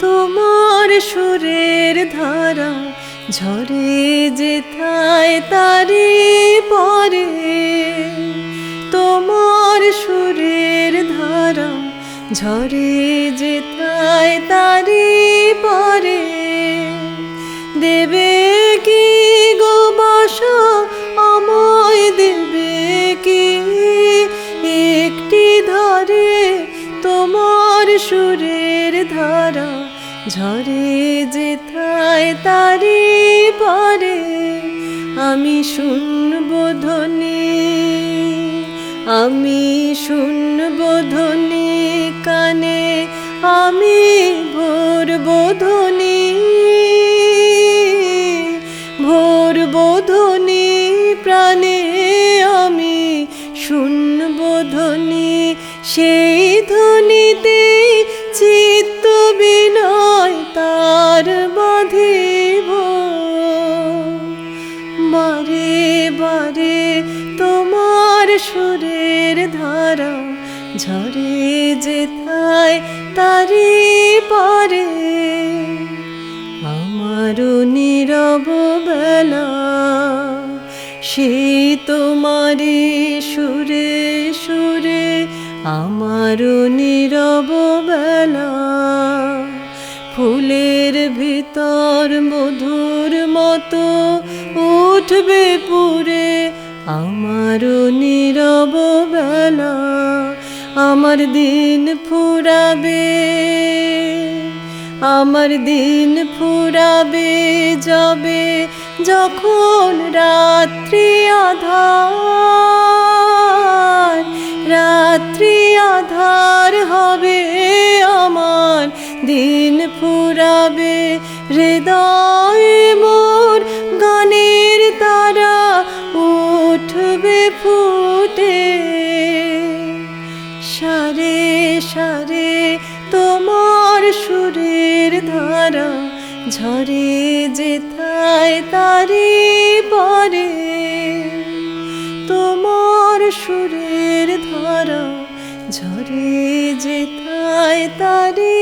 তোমার সুরের ধারা ঝরে যেথায় তারি পরে। তোমার সুরের ধারা ঝরে যেথায় তারি পরে। দেবে কি গো বাসা, আমায় দেবে কি? একটি ধরে তোমার সুরের ধারা ঝরে যেথায় তারি পরে আমি শুনব ধ্বনি, আমি শুনব ধ্বনি কানে, আমি ভরব ধ্বনি ভোর বোধনি প্রাণে আমি শুনব ধ্বনি, সেই ধ্বনিতে চিত্ত বিনয় তার বাঁধিব বারে বারে তোমার সুরের ধারা ঝরে যেথায় তারি পারে। আমারও নীরব বেলা সে তোমারি সুরে সুরে আমারও নীরব বেলা, ফুলের ভিতর মধুর মতো উঠবে পুরে। আমারও নীরব বেলা, আমার দিন ফুরাবে। আমার দিন ফুরাবে, যাবে যখন রাত্রি আধার। দিন ফুরাবে হৃদয় মোর গানের তারা উঠবে ফুটে। সারে সারে তোমার সুরের ধারা ঝরে যেথায় তারি পরে। তোমার সুরের ধারা ঝরে যেথায় তারি